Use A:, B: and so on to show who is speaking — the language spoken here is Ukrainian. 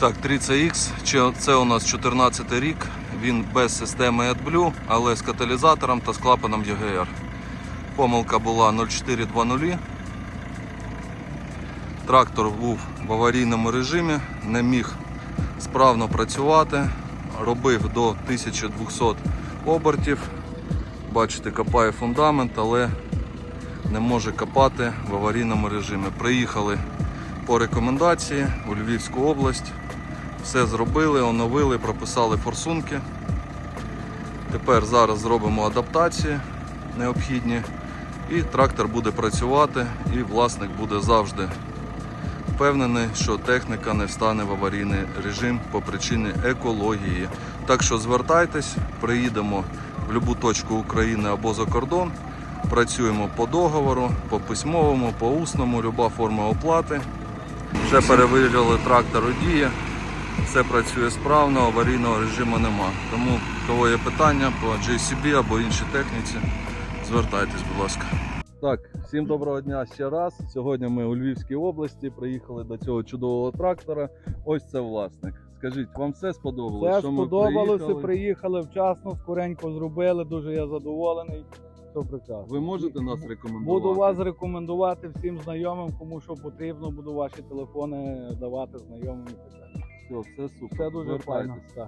A: Так, 30X, це у нас 14 рік. Він без системи AdBlue, але з каталізатором та з клапаном EGR. Помилка була 0420. Трактор був в аварійному режимі, не міг справно працювати, робив до 1200 обертів. Бачите, копає фундамент, але не може копати в аварійному режимі. Приїхали по рекомендації у Львівську область. Все зробили, оновили, прописали форсунки. Тепер зараз зробимо адаптації необхідні. І трактор буде працювати, і власник буде завжди впевнений, що техніка не встане в аварійний режим по причині екології. Так що звертайтесь, приїдемо в будь-яку точку України або за кордон. Працюємо по договору, по письмовому, по усному, люба форма оплати. Вже перевірили трактор у дії, все працює справно, аварійного режиму нема. Тому, у кого є питання по JCB або іншій техніці, звертайтесь, будь ласка. Так, всім доброго дня ще раз. Сьогодні ми у Львівській області приїхали до цього чудового трактора. Ось це власник. Скажіть, вам все сподобалось?
B: Все
A: Що
B: сподобалося,
A: приїхали?
B: приїхали вчасно, скоренько зробили, дуже я задоволений. Все прекрасно.
A: Ви можете нас рекомендувати?
B: Буду вас рекомендувати всім знайомим, кому що потрібно, буду ваші телефони давати знайомим і так далі.
A: Все, все супер.
B: Все дуже файно.
A: Звертайтесь.
B: Так.